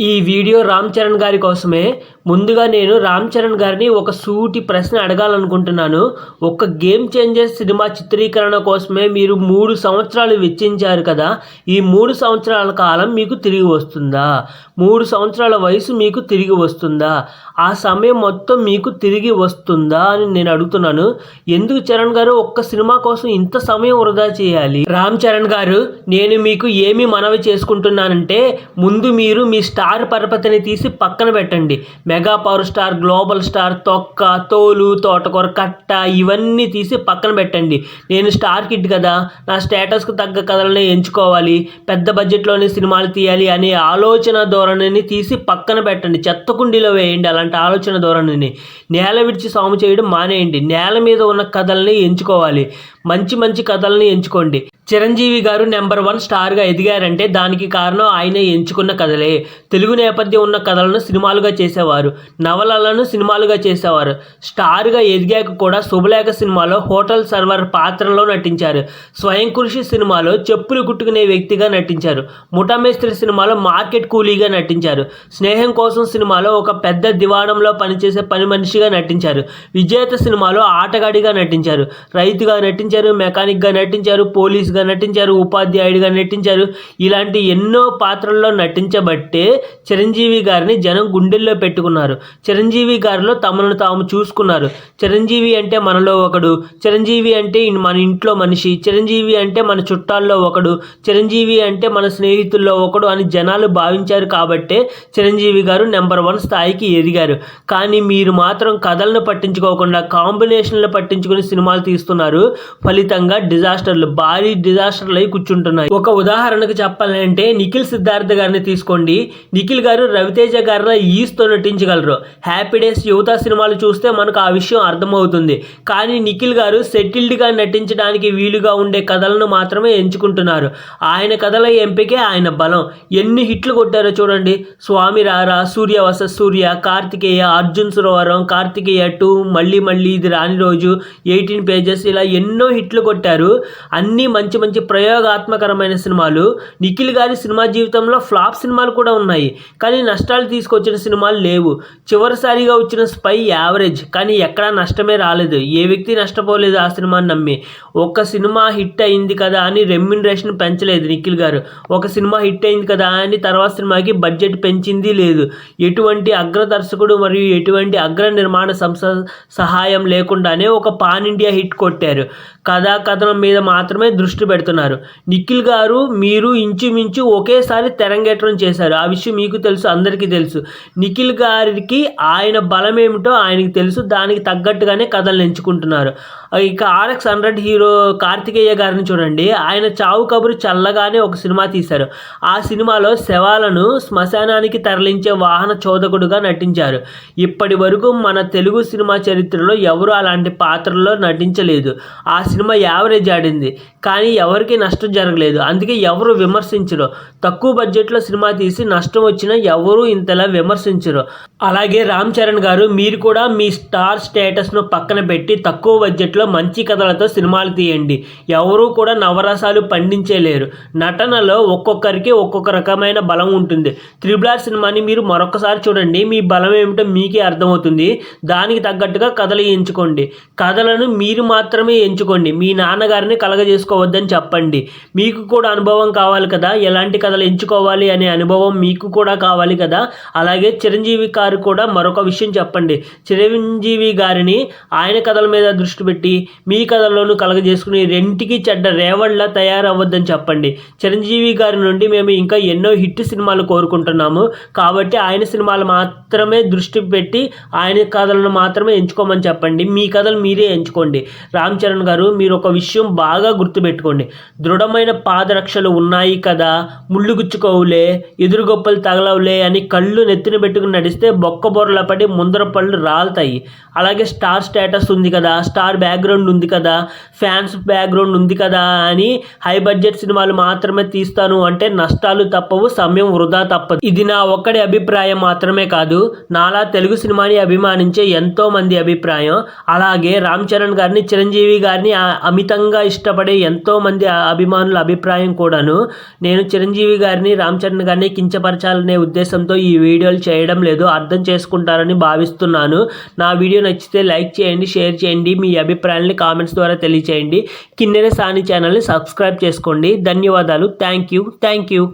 ఈ వీడియో రామ్ చరణ్ గారి కోసమే. ముందుగా నేను రామ్ చరణ్ గారిని ఒక సూటి ప్రశ్న అడగాలనుకుంటున్నాను. ఒక గేమ్ చేంజర్ సినిమా చిత్రీకరణ కోసమే మీరు మూడు సంవత్సరాలు వెచ్చించారు కదా. ఈ మూడు సంవత్సరాల కాలం మీకు తిరిగి వస్తుందా? మూడు సంవత్సరాల వయసు మీకు తిరిగి వస్తుందా? ఆ సమయం మొత్తం మీకు తిరిగి వస్తుందా అని నేను అడుగుతున్నాను. ఎందుకు చరణ్ గారు ఒక్క సినిమా కోసం ఇంత సమయం వృధా చేయాలి? రామ్ చరణ్ గారు నేను మీకు ఏమి మనవి చేసుకుంటున్నానంటే ముందు మీరు మీ స్టార్ పరపతిని తీసి పక్కన పెట్టండి. Mega power star global star తొక్క తోలు తోటకూర కట్ట ఇవన్నీ తీసి పక్కన పెట్టండి. నేను స్టార్ కిడ్ కదా నా స్టేటస్కి తగ్గ కథలనే ఎంచుకోవాలి. పెద్ద బడ్జెట్లోనే సినిమాలు తీయాలి అనే ఆలోచన ధోరణిని తీసి పక్కన పెట్టండి. చెత్త కుండీలో వేయండి అలాంటి ఆలోచన ధోరణిని. నేల విడిచి సాము చేయడం మానేయండి. నేల మీద ఉన్న కథల్ని ఎంచుకోవాలి. మంచి మంచి కథలను ఎంచుకోండి. చిరంజీవి గారు నెంబర్ వన్ స్టార్గా ఎదిగారంటే దానికి కారణం ఆయనే ఎంచుకున్న కథలే. తెలుగు నేపథ్యం ఉన్న కథలను సినిమాలుగా చేసేవారు. నవలలను సినిమాలుగా చేసేవారు. స్టార్గా ఎదిగాక కూడా శుభలేఖ సినిమాలో హోటల్ సర్వర్ పాత్రలో నటించారు. స్వయం కృషి సినిమాలో చెప్పులు కుట్టుకునే వ్యక్తిగా నటించారు. ముఠామేస్త్రి సినిమాలో మార్కెట్ కూలీగా నటించారు. స్నేహం కోసం సినిమాలో ఒక పెద్ద దివాణంలో పనిచేసే పని మనిషిగా నటించారు. విజేత సినిమాలో ఆటగాడిగా నటించారు. రైతుగా నటించారు మెకానిక్గా నటించారు పోలీస్గా నటించారు ఉపాధ్యాయుడిగా నటించారు. ఇలాంటి ఎన్నో పాత్రల్లో నటించబట్టే చిరంజీవి గారిని జనం గుండెల్లో పెట్టుకున్నారు. చిరంజీవి గారిలో తమను తాము చూసుకున్నారు. చిరంజీవి అంటే మనలో ఒకడు. చిరంజీవి అంటే మన ఇంట్లో మనిషి. చిరంజీవి అంటే మన చుట్టాల్లో ఒకడు. చిరంజీవి అంటే మన స్నేహితుల్లో ఒకడు అని జనాలు భావించారు కాబట్టే చిరంజీవి గారు నెంబర్ వన్ స్థాయికి ఎదిగారు. కానీ మీరు మాత్రం కథలను పట్టించుకోకుండా కాంబినేషన్లు పట్టించుకుని సినిమాలు తీస్తున్నారు. ఫలితంగా డిజాస్టర్లు భారీ డిజాస్టర్లు అయి కూర్చుంటున్నాయి. ఒక ఉదాహరణకు చెప్పాలంటే నిఖిల్ సిద్ధార్థ గారిని తీసుకోండి. నిఖిల్ గారు రవితేజ గారిలో ఈస్తో నటించగలరు. హ్యాపీ డేస్ యువత సినిమాలు చూస్తే మనకు ఆ విషయం అర్థమవుతుంది. కానీ నిఖిల్ గారు సెటిల్డ్గా నటించడానికి వీలుగా ఉండే కథలను మాత్రమే ఎంచుకుంటున్నారు. ఆయన కథల ఎంపికే ఆయన బలం. ఎన్ని హిట్లు కొట్టారో చూడండి. స్వామి రారా సూర్య వస సూర్య కార్తికేయ అర్జున్ సురవరం కార్తికేయ టూ మళ్ళీ మళ్ళీ ఇది రాని రోజు ఎయిటీన్ పేజెస్ ఇలా ఎన్నో హిట్లు కొట్టారు. అన్నీ మంచి మంచి ప్రయోగాత్మకరమైన సినిమాలు. నిఖిల్ గారి సినిమా జీవితంలో ఫ్లాప్ సినిమాలు కూడా ఉన్నాయి. కానీ నష్టాలు తీసుకొచ్చిన సినిమాలు లేవు. చివరిసారిగా వచ్చిన స్పై యావరేజ్. కానీ ఎక్కడా నష్టమే రాలేదు. ఏ వ్యక్తి నష్టపోలేదు ఆ సినిమాని నమ్మి. ఒక సినిమా హిట్ అయింది కదా అని రెమ్యునరేషన్ పెంచలేదు నిఖిల్ గారు. ఒక సినిమా హిట్ అయింది కదా అని తర్వాత సినిమాకి బడ్జెట్ పెంచింది లేదు. ఎటువంటి అగ్ర దర్శకుడు మరియు ఎటువంటి అగ్ర నిర్మాణ సంస్థ సహాయం లేకుండానే ఒక పాన్ ఇండియా హిట్ కొట్టారు. కథాకథనం మీద మాత్రమే దృష్టి పెడుతున్నారు. నిఖిల్ గారు మీరు ఇంచుమించు ఒకేసారి తెరంగేట్రం చేశారు. ఆ విషయం మీకు తెలుసు అందరికీ తెలుసు. నిఖిల్ గారికి ఆయన బలం ఏమిటో ఆయనకి తెలుసు. దానికి తగ్గట్టుగానే కథలు ఎంచుకుంటున్నారు. ఇక ఆర్ఎక్స్ హండ్రెడ్ హీరో కార్తికేయ గారిని చూడండి. ఆయన చావు కబురు చల్లగానే ఒక సినిమా తీశారు. ఆ సినిమాలో శవాలను శ్మశానానికి తరలించే వాహన చోదకుడుగా నటించారు. ఇప్పటి వరకు మన తెలుగు సినిమా చరిత్రలో ఎవరు అలాంటి పాత్రలో నటించలేదు. ఆ సినిమా యావరేజ్ ఆడింది. కానీ ఎవరికి నష్టం జరగలేదు. అందుకే ఎవరు విమర్శించరు. తక్కువ బడ్జెట్లో సినిమా తీసి నష్టం వచ్చినా ఎవరు ఇంతలా విమర్శించరు. అలాగే రామ్ చరణ్ గారు మీరు కూడా మీ స్టార్ స్టేటస్ను పక్కన పెట్టి తక్కువ బడ్జెట్లో మంచి కథలతో సినిమాలు తీయండి. ఎవరూ కూడా నవరసాలు పండించేలేరు. నటనలో ఒక్కొక్కరికి ఒక్కొక్క రకమైన బలం ఉంటుంది. త్రిబుల్ ఆర్ సినిమాని మీరు మరొకసారి చూడండి. మీ బలం ఏమిటో మీకే అర్థమవుతుంది. దానికి తగ్గట్టుగా కథలు ఎంచుకోండి. కథలను మీరు మాత్రమే ఎంచుకోండి. మీ నాన్నగారిని కలగజేసుకోవద్దని చెప్పండి. మీకు కూడా అనుభవం కావాలి కదా? ఎలాంటి కథలు ఎంచుకోవాలి అనే అనుభవం మీకు కూడా కావాలి కదా? అలాగే చిరంజీవి గారు కూడా మరొక విషయం చెప్పండి. చిరంజీవి గారిని ఆయన కథల మీద దృష్టి పెట్టి మీ కథల్లోనూ కలగజేసుకుని రెంటికి చెడ్డ రేవళ్ళ తయారవ్వద్దని చెప్పండి. చిరంజీవి గారి నుండి మేము ఇంకా ఎన్నో హిట్ సినిమాలు కోరుకుంటున్నాము. కాబట్టి ఆయన సినిమాలు మాత్రమే దృష్టి పెట్టి ఆయన కథలను మాత్రమే ఎంచుకోమని చెప్పండి. మీ కథలు మీరే ఎంచుకోండి. రామ్ చరణ్ గారు మీరు ఒక విషయం బాగా గుర్తుపెట్టుకోండి. దృఢమైన పాదరక్షలు ఉన్నాయి కదా ముళ్ళు గుచ్చుకోవులే ఎదురుగొప్పలు తగలవులే అని కళ్ళు నెత్తిన పెట్టుకుని నడిస్తే బొక్క బొర్రల పడి ముందర పళ్ళు రాలుతాయి. అలాగే స్టార్ స్టేటస్ ఉంది కదా స్టార్ బ్యాక్గ్రౌండ్ ఉంది కదా ఫ్యాన్స్ బ్యాక్గ్రౌండ్ ఉంది కదా అని హై బడ్జెట్ సినిమాలు మాత్రమే తీస్తాను అంటే నష్టాలు తప్పవు సమయం వృధా తప్పదు. ఇది నా ఒక్కడి అభిప్రాయం మాత్రమే కాదు నాలా తెలుగు సినిమాని అభిమానించే ఎంతో మంది అభిప్రాయం. అలాగే రామ్ చరణ్ గారిని చిరంజీవి గారిని అమితంగా ఇష్టపడే ఎంతోమంది అభిమానుల అభిప్రాయం కూడాను నేను చిరంజీవి గారిని రామ్ చరణ్ గారిని కించపరచాలనే ఉద్దేశంతో ఈ వీడియోలు చేయడం లేదు. అర్థం చేసుకుంటారని భావిస్తున్నాను. నా వీడియో నచ్చితే లైక్ చేయండి షేర్ చేయండి మీ అభిప్రాయాన్ని కామెంట్స్ ద్వారా తెలియచేయండి. కిన్నెర సాని ఛానల్ని సబ్స్క్రైబ్ చేసుకోండి. ధన్యవాదాలు. Thank you. Thank you.